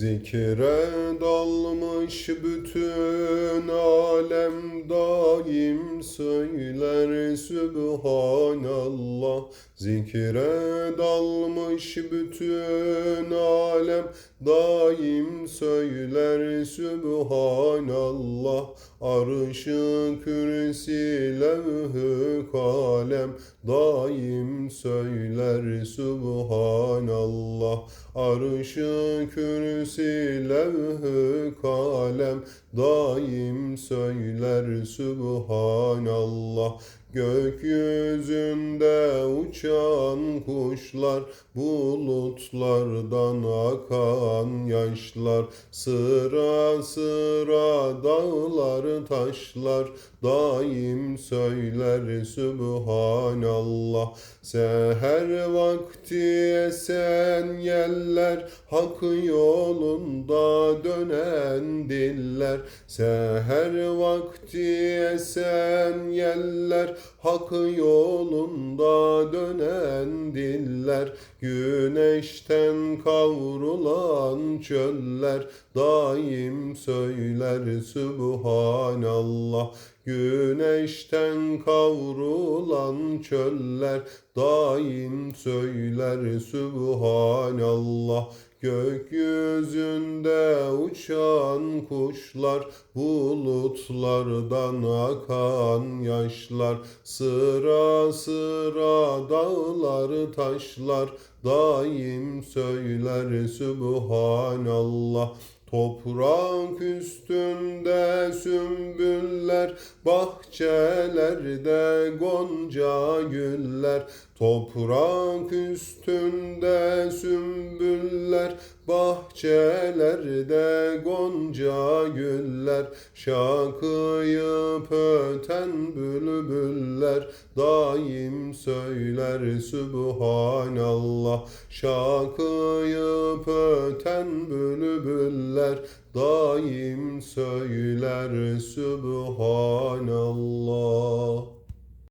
Zikre dalmış bütün alem daim söyler Sübhanallah. Zikre dalmış bütün alem daim söyler Sübhanallah. Arşı kürsi levhü kalem daim söyler Sübhanallah. Arşı kürsi levhü kalem daim söyler Sübhanallah Gökyüzünde uçan kuşlar, bulutlardan akan yaşlar, sıra sıra dağlar taşlar, daim söyler Sübhanallah. Seher vakti esen yeller, hak yolunda dönen diller, seher vakti esen yeller, hak yolunda dönen diller, güneşten kavrulan çöller, daim söyler Sübhanallah. Güneşten kavrulan çöller, daim söyler Sübhanallah. Gökyüzünde uçan kuşlar, bulutlardan akan yaşlar, sıra sıra dağlar taşlar, daim söyler Sübhanallah. Toprak üstünde sümbüller, bahçelerde gonca güller. Toprak üstünde sümbüller, bahçelerde gonca güller. Şakıyıp öten bülbüller, daim söyler Sübhanallah. Şakıyıp öten bülbüller, daim söyler Sübhanallah.